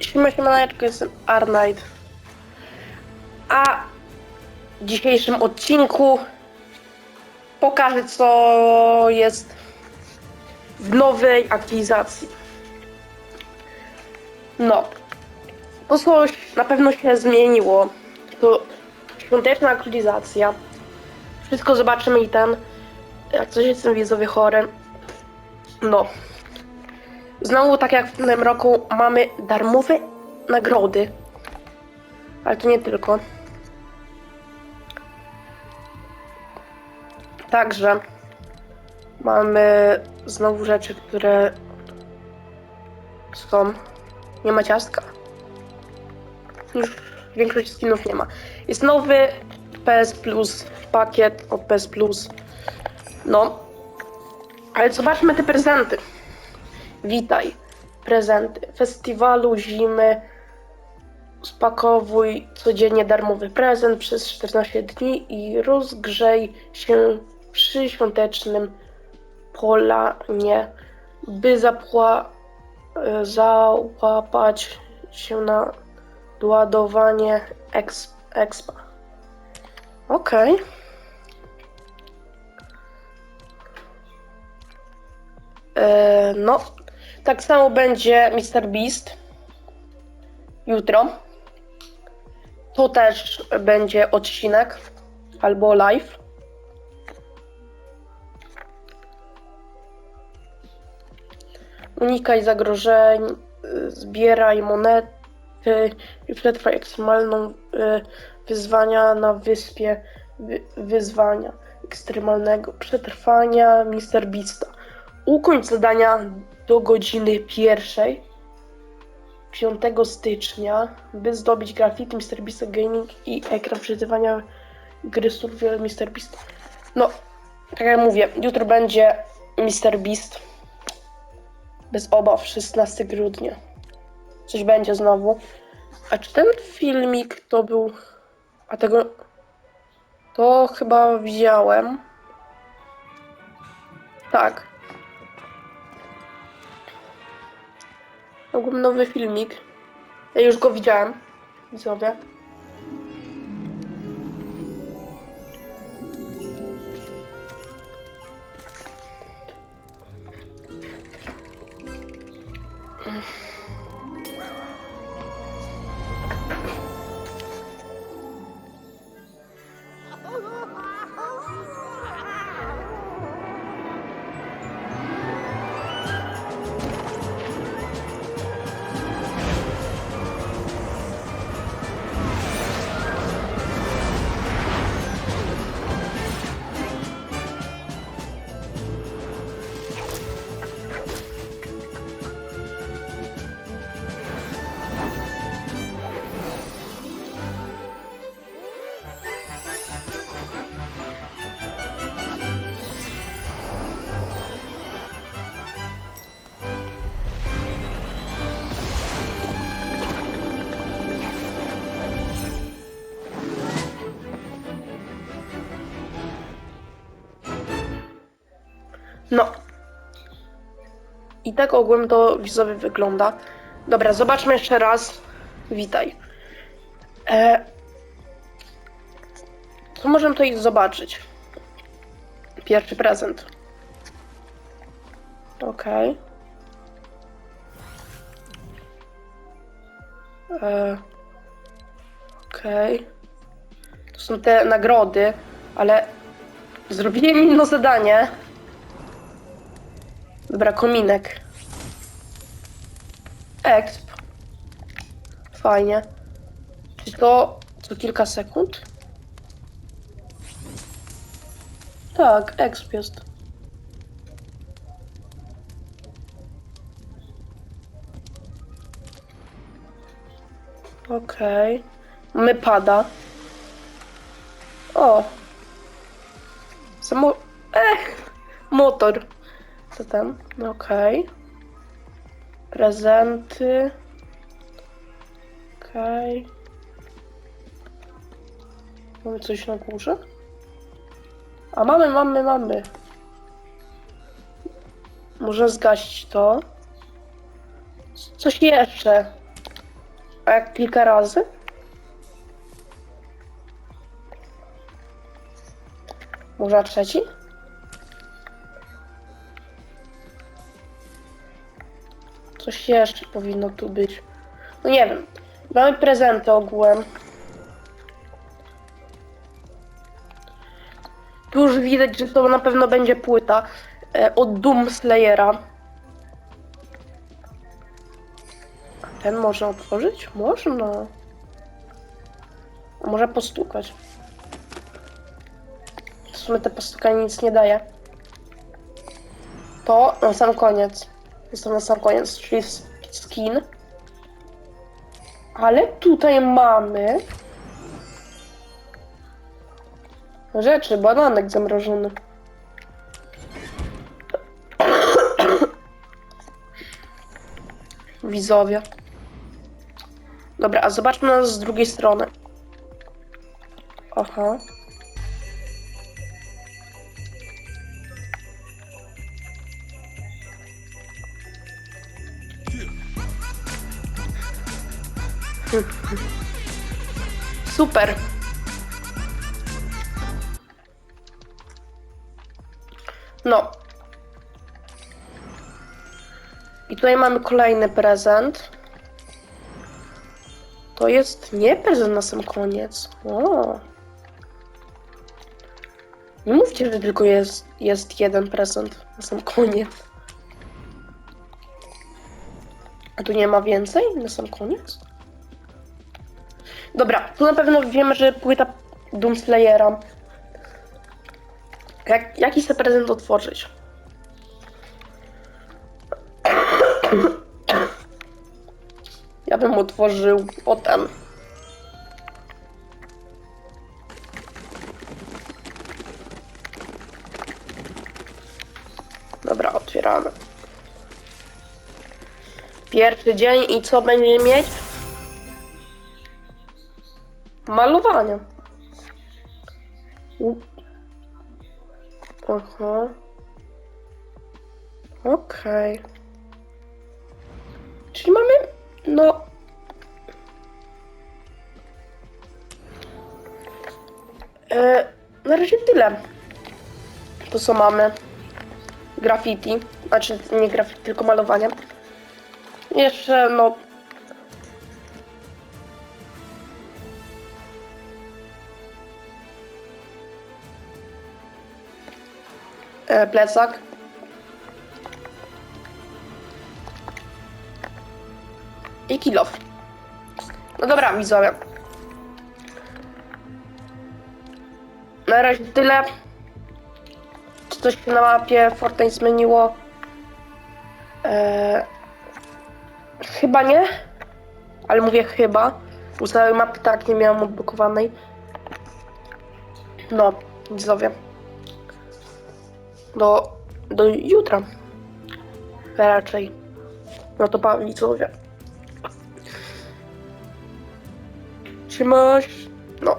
Siema, siemaneczko, jestem Arnight. A w dzisiejszym odcinku pokażę, co jest w nowej aktualizacji. No, to coś na pewno się zmieniło. To świąteczna aktualizacja. Wszystko zobaczymy i ten, jak coś jestem widzowie chory. No. Znowu, tak jak w tym roku, mamy darmowe nagrody. Ale to nie tylko. Także mamy znowu rzeczy, które są. Nie ma ciastka. Już większość skinów nie ma. Jest nowy PS Plus pakiet od PS Plus. No. Ale zobaczmy te prezenty. Witaj. Prezenty. Festiwalu zimy. Spakowuj codziennie darmowy prezent przez 14 dni i rozgrzej się przy świątecznym polanie, by zapła, e, załapać się na doładowanie exp, expa. Okej. E, no, tak samo będzie Mr. Beast jutro. Tu też będzie odcinek albo live. Unikaj zagrożeń, zbieraj monety i przetrwaj ekstremalną y, wyzwania na wyspie wy, wyzwania ekstremalnego przetrwania Mr. Beasta. Ukończ zadania do godziny pierwszej 5 stycznia, by zdobyć grafity Mr. Beast Gaming i ekran przeżywania gry Survival Mr. Beast. No, tak jak mówię, jutro będzie Mr. Beast. Bez obaw, 16 grudnia. Coś będzie znowu. A czy ten filmik to był... A tego... To chyba widziałem. Tak. Mogłem nowy filmik. Ja już go widziałem. Widzowie. No. I tak ogółem to widzowie wygląda. Dobra, zobaczmy jeszcze raz. Witaj. E... Co możemy tutaj zobaczyć? Pierwszy prezent. Okej. E... Okej. To są te nagrody, ale zrobiłem inne zadanie. Dobra, kominek. Exp. Fajnie. Czy to co kilka sekund? Tak, exp jest. Okej. Mamy pada. O. Samo... Ech! Motor. Co tam? Okej. Prezenty. Okej. Mamy coś na górze? A mamy, mamy, mamy. Może zgasić to. Coś jeszcze. A jak kilka razy? Może trzeci? Coś jeszcze powinno tu być. No nie wiem. Mamy prezenty ogółem. Tu już widać, że to na pewno będzie płyta e, od Doom Slayera. A ten można otworzyć? Można. A może postukać. W sumie te postukanie nic nie daje. To na sam koniec. Jest to na sam koniec, czyli skin. Ale tutaj mamy rzeczy, bananek zamrożony. Widzowie. Dobra, a zobaczmy nas z drugiej strony. Aha. Super. No. I tutaj mamy kolejny prezent. To jest nie prezent na sam koniec. O. Nie mówcie, że tylko jest, jest jeden prezent na sam koniec. A tu nie ma więcej na sam koniec? Dobra, tu na pewno wiemy, że płyta Doomslayera. Jak, jaki sobie prezent otworzyć? Ja bym otworzył o ten. Dobra, otwieramy. Pierwszy dzień i co będziemy mieć? Malowanie. U- Aha. Okej. Czyli mamy, no... E, na razie tyle. To co mamy. Graffiti. Znaczy nie graffiti, tylko malowanie. Jeszcze, no... E, plecak. I kilof. No dobra, widzowie. Na razie tyle. Czy coś na mapie Fortnite zmieniło? Eee, chyba nie. Ale mówię chyba. U całej mapy tak nie miałam odblokowanej. No, widzowie. Do, do jutra. Raczej. No to pa, widzowie. Trzymasz. No.